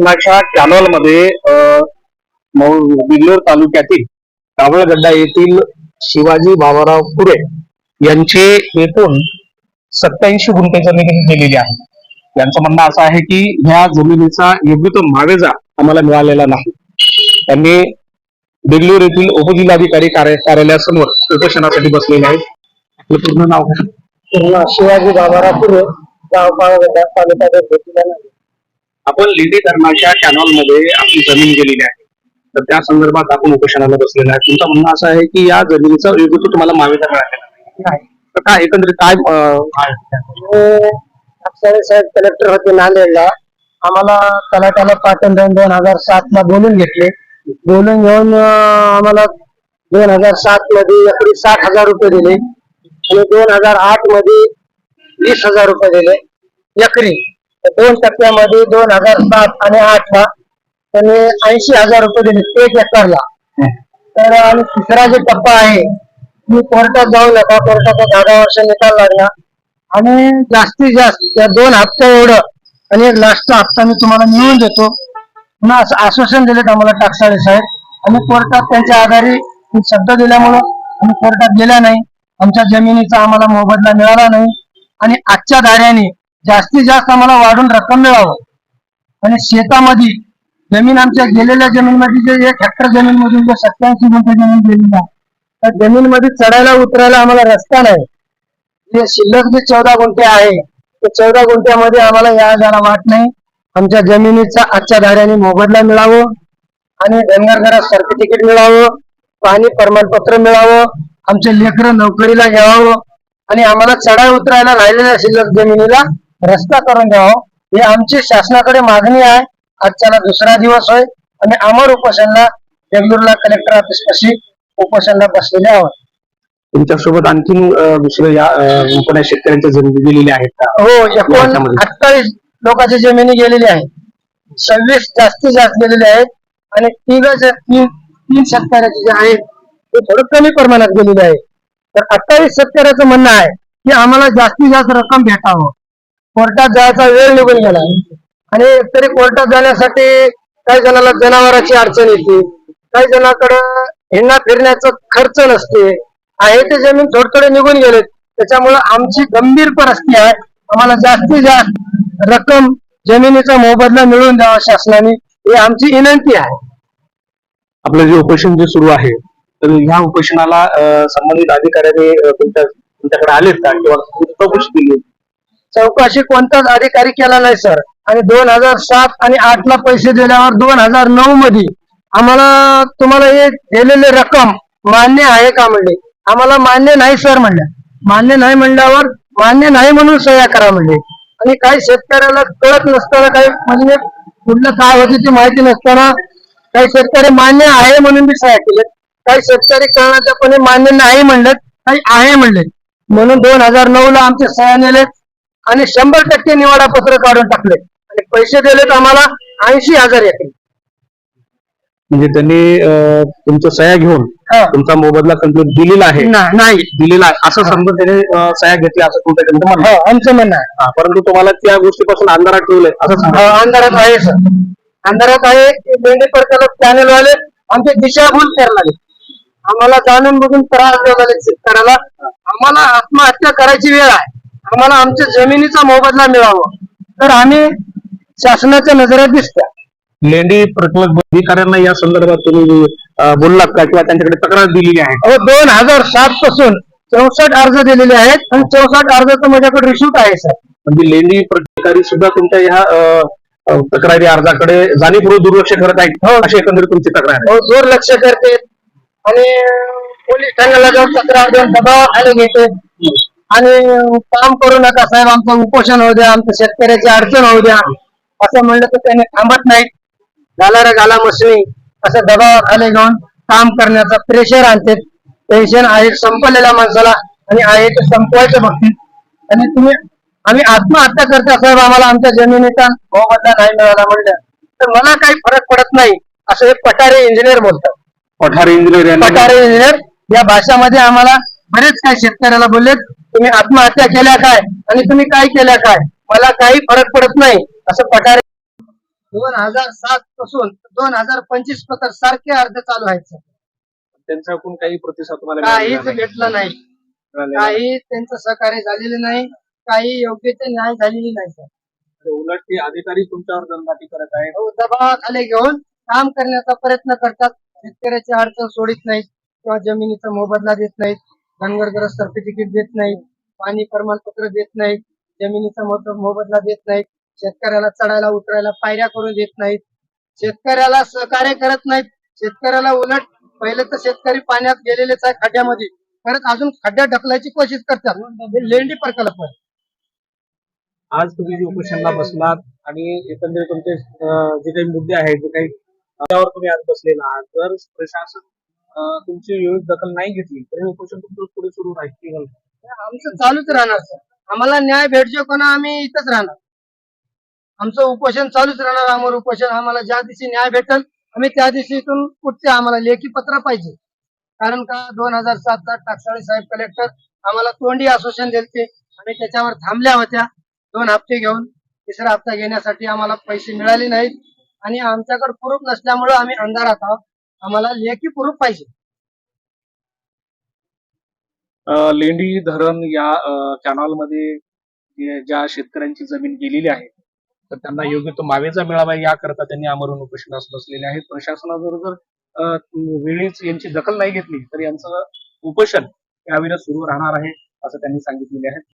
धरणाच्या कॅनॉलमध्ये बिल्लोर तालुक्यातील कावळगड्डा येथील शिवाजी बाबाराव पुरे यांचे एकूण सत्याऐंशी गुंठे जमीन केलेली आहे. यांचं म्हणणं असं आहे की ह्या जमिनीचा योग्य तो मावेजा आम्हाला मिळालेला नाही. त्यांनी बेंगलोर येथील उपजिल्हाधिकारी कार्य कार्यालयासमोर उपोषणासाठी बसलेले आहेत. आपलं पूर्ण नाव शिवाजी बाबाराव पुरे गाव पावगड्डा तालुका आपण लिंडी धरणाच्या कॅनॉलमध्ये आपली जमीन गेलेली आहे. तर त्या संदर्भात आपण उपोषणाला बसलेला आहे. तुमचं म्हणणं असं आहे की या जमिनीचा योग्य तो तुम्हाला मावेजा मिळालेला तर काय एकंदरीत काय? अक्षरे साहेब कलेक्टर होते नांदेडला. आम्हाला तलाट्याला पाटण दोन दोन हजार सात ला बोलून घेतले. बोलून घेऊन आम्हाला दोन हजार सात मध्ये एकरी साठ हजार रुपये दिले. आणि दोन हजार आठमध्ये वीस हजार रुपये दिले. एकरी. दोन टप्प्यामध्ये दोन हजार सात आणि आठ ला त्यांनी ऐंशी हजार रुपये दिले एक एकरला. तर आणि तिसरा जो टप्पा आहे मी कोर्टात जाऊ नका कोर्टाचा दहा दहा वर्ष निकाल लागला. आणि जास्तीत जास्त या दोन हप्त्या एवढं आणि एक लास्टचा हप्ता मी तुम्हाला मिळवून देतो. पुन्हा असं आश्वासन दिलेत आम्हाला टाकसाळे साहेब. आणि कोर्टात त्यांच्या आधारे शब्द दिल्यामुळं आम्ही कोर्टात गेल्या नाही. आमच्या जमिनीचा आम्हाला मोबदला मिळाला नाही. आणि आजच्या धाऱ्याने जास्तीत जास्त आम्हाला वाढून रक्कम मिळावं. आणि शेतामध्ये जमीन आमच्या गेलेल्या जमीनमध्ये जे एक हेक्टर जमीन मधून जे सत्याऐंशी गुंठे जमीन गेलेली आहे त्या जमीनमध्ये चढायला उतरायला आम्हाला रस्ता नाही. जे शिल्लक जे चौदा गुंठे आहे ते चौदा गुंठ्यामध्ये आम्हाला या जायला वाट नाही. आमच्या जमिनीचा आजच्या धाऱ्याने मोबदला मिळावं आणि धनगर घरात सर्टिफिकेट मिळावं पाणी प्रमाणपत्र मिळावं आमचे लेकरं नोकरीला घ्यावं आणि आम्हाला चढाई उतरायला राहिलेल्या शिल्लक जमिनीला रस्ता करून द्यावं ही आमची शासनाकडे मागणी आहे. आजच्याला दुसरा दिवस होय. आणि अमर उपोषणला बेंगळूरला कलेक्टर ऑफिस पाशी उपोषणला बसलेले आहोत. तुमच्यासोबत आणखीन दुसरे या अं, कोण्या शेतकऱ्यांच्या जमिनी दिलेल्या आहेत का? हो एकूण? अठ्ठावीस लोकांची जमिनी गेलेली आहे. सव्वीस जास्तीत जास्त गेलेले आहेत. आणि तीन तीन तीन शेतकऱ्याचे जे आहेत ते थोडं कमी प्रमाणात गेलेले आहे तर अठ्ठावीस शेतकऱ्याचं म्हणणं आहे की आम्हाला जास्तीत जास्त रक्कम भेटावं. कोर्टात जायचा वेळ निघून गेला. आणि तरी कोर्टात जाण्यासाठी काही जणाला जनावरांची अडचण येते. काही जणाकडं हिंडा फिरण्याचा खर्च नसते. आहे ते जमीन थोडे थोडे निघून गेलेत. त्याच्यामुळे आमची गंभीर परिस्थिती आहे. आम्हाला जास्तीत जास्त रक्कम जमिनीचा मोबदला मिळवून द्यावा शासनाने. ही आमची विनंती आहे. आपलं जे उपोषण जे सुरू आहे तर ह्या उपोषणाला संबंधित अधिकाऱ्यांनी तुमच्या तुमच्याकडे आलेत का? किंवा चौकशी केली? चौकशी कोणताच अधिकारी केला नाही सर. आणि दोन हजार सात आणि आठ ला पैसे दिल्यावर दोन हजार नऊ मध्ये आम्हाला तुम्हाला हे दिलेली रक्कम मान्य आहे का म्हणले? आम्हाला मान्य नाही सर म्हणलं. मान्य नाही म्हणल्यावर मान्य नाही म्हणून सह्या करा म्हणले. आणि काही शेतकऱ्याला कळत नसताना काही म्हणजे कुठलं काय होती ती माहिती नसताना काही शेतकरी मान्य आहे म्हणून बी सह्या केले काही शेतकरी कळण्याच्यापणे मान्य नाही म्हणलं काही आहे म्हणले. म्हणून दोन हजार नऊ ला आमचे सह्या नेलेत. आणि शंभर टक्के निवाडा पत्र काढून टाकले. आणि पैसे दिलेत आम्हाला ऐंशी हजार एकरी म्हणजे त्यांनी अं, तुमचं सह्या घेऊन हा. तुमचा मोबदला कंप्लीट दिलेला आहे. ना- नाही. दिलेला आहे. असं समजून त्याने अं, सह्या घेतल्या असं तुमचं म्हणणं हो. आमचं म्हणणं आहे. हा, परंतु तुम्हाला त्या गोष्टीपासून अंधारात ठेवलंय असं हो, अंधारात आहे सर. अंधारात आहे की मेंढी प्रकल्प पॅनल वाले आमचे दिशाभूल करणारे आम्हाला जाणून बघून त्रास देणारे शेतकऱ्याला आम्हाला आत्महत्या करायची वेळ आहे. आम्हाला आमच्या जमिनीचा मोबदला मिळावा. तर आम्ही शासनाच्या नजरेत दिसत्या. लेंडी प्रकल्प अधिकाऱ्यांना या संदर्भात तुम्ही बोललात का किंवा त्यांच्याकडे तक्रार दिलेली आहे? दोन हजार सात पासून चौसष्ट अर्ज दिलेले आहेत आणि चौसष्ट अर्जाचं माझ्याकडे रिसिप्ट आहे सर. म्हणजे लेंडी अधिकारी सुद्धा तुमच्या ह्या तक्रारी अर्जाकडे जाणीवपूर्वक दुर्लक्ष करत आहेत. हो. अशी एकंदरीत तुमची तक्रार आहे. अहो, दुर्लक्ष करते. आणि पोलीस ठाण्याला जाऊन तक्रार देऊन दबावाखाली घेते आणि काम करू नका साहेब आमचं उपोषण होऊ द्या आमच्या शेतकऱ्याची अडचण होऊ द्या. असं म्हणलं तर त्याने थांबत नाहीत घाला रे घाला मसणी असं दबावाखाली घेऊन काम करण्याचा प्रेशर आणते. पेन्शन आहे संपलेल्या माणसाला आणि आहे ते संपवायचं बघतील आणि तुम्ही आम्ही आत्महत्या करता साहेब आम्हाला आमच्या जमिनीचा मोबदला नाही मिळाला म्हणलं. तर मला काही फरक पडत नाही असं हे पठारे इंजिनियर बोलतात. पठारे इंजिनियर पठारे इंजिनियर या भाषामध्ये आम्हाला बरेच काही शेतकऱ्याला बोललेत. तुम्ही आत्महत्या केल्या काय? आणि तुम्ही काय केल्या काय? मला काही फरक पडत नाही असं पठारे दोन हजार सात पासून दोन हजार पंचवीसपर्यंत सारखे अर्ज चालू आहेत सर. त्यांच्याकडून काही प्रतिसाद तुम्हाला काहीच. भेटलं नाही. काही त्यांचं सहकार्य झालेलं नाही काही योग्य ते न्याय झालेली नाही सर. उलट ते अधिकारी तुमच्यावर दंडाटी करत आहेत. तो दबावाखाली घेऊन काम करण्याचा प्रयत्न करतात. शेतकऱ्याची अडचण सोडित नाहीत किंवा जमिनीचा मोबदला देत नाहीत. धनगरग्रस्त सर्टिफिकेट देत नाहीत पाणी प्रमाणपत्र देत नाहीत जमिनीचा महत्त्व मोबदला देत नाहीत शेतकऱ्याला चढायला उतरायला पायऱ्या करून देत नाहीत. शेतकऱ्याला सहकार्य करत नाहीत. शेतकऱ्याला उलट पहिले तर शेतकरी पाण्यात गेलेलेच आहे खड्ड्यामध्ये. परत अजून खड्ड्या ढकलायची कोशिश करतात. हे लेंडी प्रकल्प आहे. आज तुम्ही जे उपोषणला बसलात आणि एकंदरीत तुमचे जे काही मुद्दे आहेत जे काही त्यावर तुम्ही आज बसलेला आहात. जर प्रशासन तुमची व्यवस्थित दखल नाही घेतली तर हे उपोषण तुमचं पुढे सुरू राहील आमचं चालूच राहणार सर. आम्हाला न्याय भेटजो कोणा आम्ही इथंच राहणार. आमचं उपोषण चालूच राहणार आमर उपोषण आम्हाला ज्या दिवशी न्याय भेटल आम्ही त्या दिवशी इथून पुढचे आम्हाला लेखी पत्र पाहिजे. कारण का दोन हजार सातला टाकसाळे साहेब कलेक्टर आम्हाला तोंडी आश्वासन दिलते आम्ही त्याच्यावर थांबल्या होत्या दोन हप्ते घेऊन. तिसरा हप्ता घेण्यासाठी आम्हाला पैसे मिळाले नाहीत. आणि आमच्याकडे प्रूफ नसल्यामुळे आम्ही अंधारात आहोत. आम्हाला लेखी प्रूफ पाहिजे. लेंडी धरण या कॅनॉलमध्ये ज्या शेतकऱ्यांची जमीन गेलेली आहे तर त्यांना योग्य तो मावेचा मिळावा याकरता त्यांनी आमरण उपोषणास बसलेले आहेत. प्रशासनाजवळ जर वेळीच यांची दखल नाही घेतली तर यांचं उपोषण यावेळेला सुरू राहणार आहे असं त्यांनी सांगितलेले आहे.